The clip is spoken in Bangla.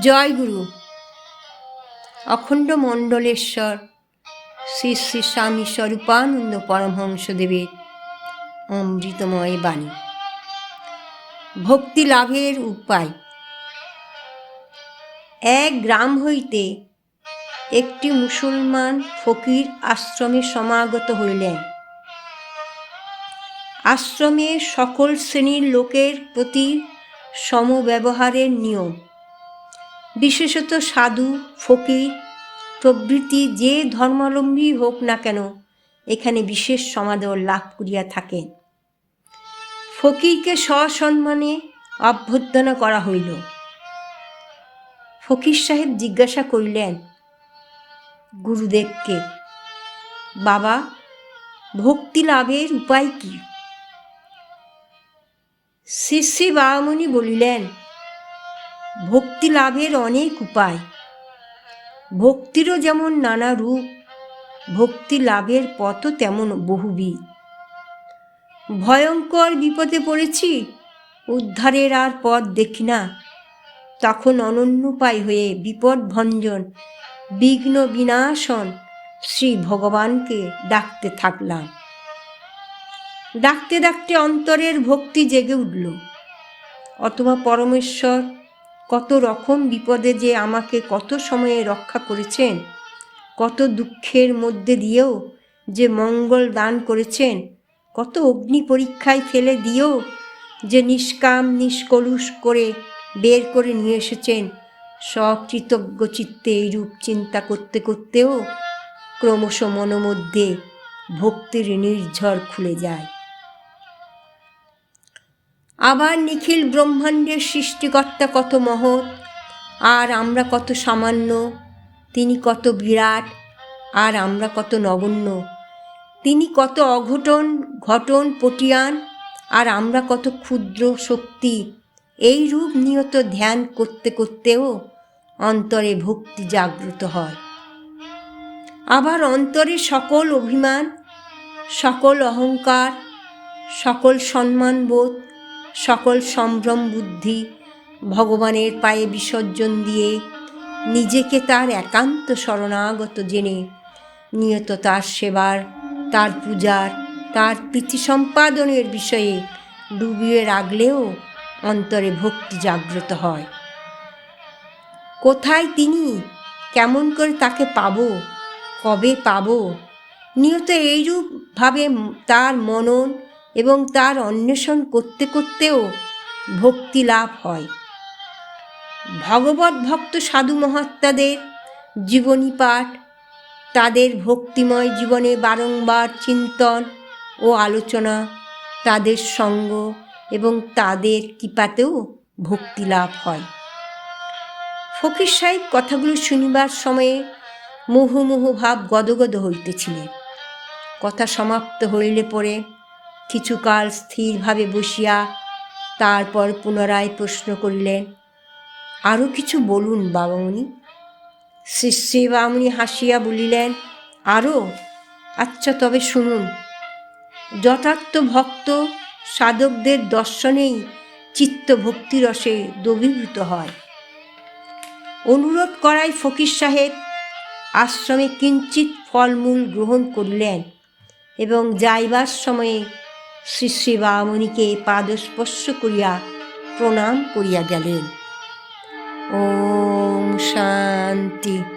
জয় গুরু। অখণ্ড মণ্ডলেশ্বর, শ্রী শ্রী স্বামী স্বরূপানন্দ পরমহংসদেবের অমৃতময় বাণী। ভক্তি লাভের উপায়। এক গ্রাম হইতে একটি মুসলমান ফকির আশ্রমে সমাগত হইলেন। আশ্রমে সকল শ্রেণির লোকের প্রতি সমব্যবহারের নিয়ম। বিশেষত সাধু, ফকির, প্রভৃতি যে ধর্মাবলম্বী হোক না কেন, এখানে বিশেষ সমাদর লাভ করিয়া থাকেন। ফকিরকে সসম্মানে অভ্যর্থনা করা হইল। ফকির সাহেব জিজ্ঞাসা করিলেন, গুরুদেবকে, বাবা, ভক্তি লাভের উপায় কি? শ্রী শ্রী বাবামণি বলিলেন ভক্তি লাভের অনেক উপায়। ভক্তিরও যেমন নানা রূপ, ভক্তি লাভের পথও তেমন বহুবিধ। ভয়ঙ্কর বিপদে পড়েছি, উদ্ধারের আর পথ দেখি না। তখন অনন্যপায় হয়ে বিপদ ভঞ্জন, বিঘ্ন বিনাশন শ্রী ভগবানকে ডাকতে থাকলাম। ডাকতে ডাকতে অন্তরের ভক্তি জেগে উঠল। অথবা পরমেশ্বর কত রকম বিপদে যে আমাকে কত সময়ে রক্ষা করেছেন, কত দুঃখের মধ্যে দিয়েও যে মঙ্গল দান করেছেন, কত অগ্নি পরীক্ষায় ফেলে দিয়েও যে নিষ্কাম নিষ্কলুষ করে বের করে নিয়ে এসেছেন সকৃতজ্ঞ চিত্তে এইরূপ চিন্তা করতে করতেও ক্রমশ মনোমধ্যে ভক্তির নির্ঝর খুলে যায়। আবার নিখিল ব্রহ্মাণ্ডের সৃষ্টিকর্তা কত মহৎ, আর আমরা কত সামান্য, তিনি কত বিরাট, আর আমরা কত নগণ্য। তিনি কত অঘটন, ঘটন, পটিয়ান, আর আমরা কত ক্ষুদ্র শক্তি। এই রূপ নিয়ত ধ্যান করতে করতেও অন্তরে ভক্তি জাগ্রত হয়। আবার অন্তরে সকল অভিমান, সকল অহংকার, সকল সম্মানবোধ সকল সম্ভ্রম বুদ্ধি ভগবানের পায়ে বিসর্জন দিয়ে নিজেকে তার একান্ত শরণাগত জেনে নিয়ত তার সেবার, তার পূজার, তার প্রীতি সম্পাদনের বিষয়ে ডুবিয়ে রাখলেও অন্তরে ভক্তি জাগ্রত হয়। কোথায় তিনি? কেমন করে তাকে পাব? কবে পাব? নিয়ত এইরূপভাবে তার মনন এবং তার অন্বেষণ করতে করতেও ভক্তি লাভ হয়। ভগবত ভক্ত সাধু মহাত্মাদের জীবনী পাঠ, তাদের ভক্তিময় জীবনে বারংবার চিন্তন ও আলোচনা, তাদের সঙ্গ এবং তাদের কৃপাতেও ভক্তি লাভ হয়। ফকির সাহেব কথাগুলো শুনিবার সময়ে মুহুমুহু ভাব গদগদ হইতেছিলেন কথা সমাপ্ত হইলে পরে কিছুকাল স্থিরভাবে বসিয়া তারপর পুনরায় প্রশ্ন করিলেন আরও কিছু বলুন বাবামণি? শ্রী শ্রী বামুনি হাসিয়া বলিলেন আরও আচ্ছা তবে শুনুন। যথার্থ ভক্ত সাধকদের দর্শনেই চিত্ত ভক্তিরসে দ্রবীভূত হয়। অনুরোধ করায় ফকির সাহেব আশ্রমে কিঞ্চিত ফলমূল গ্রহণ করলেন এবং যাইবার সময়ে শ্রী শ্রী বামণিকে পাদস্পর্শ করিয়া প্রণাম করিয়া গেলেন। ওম শান্তি।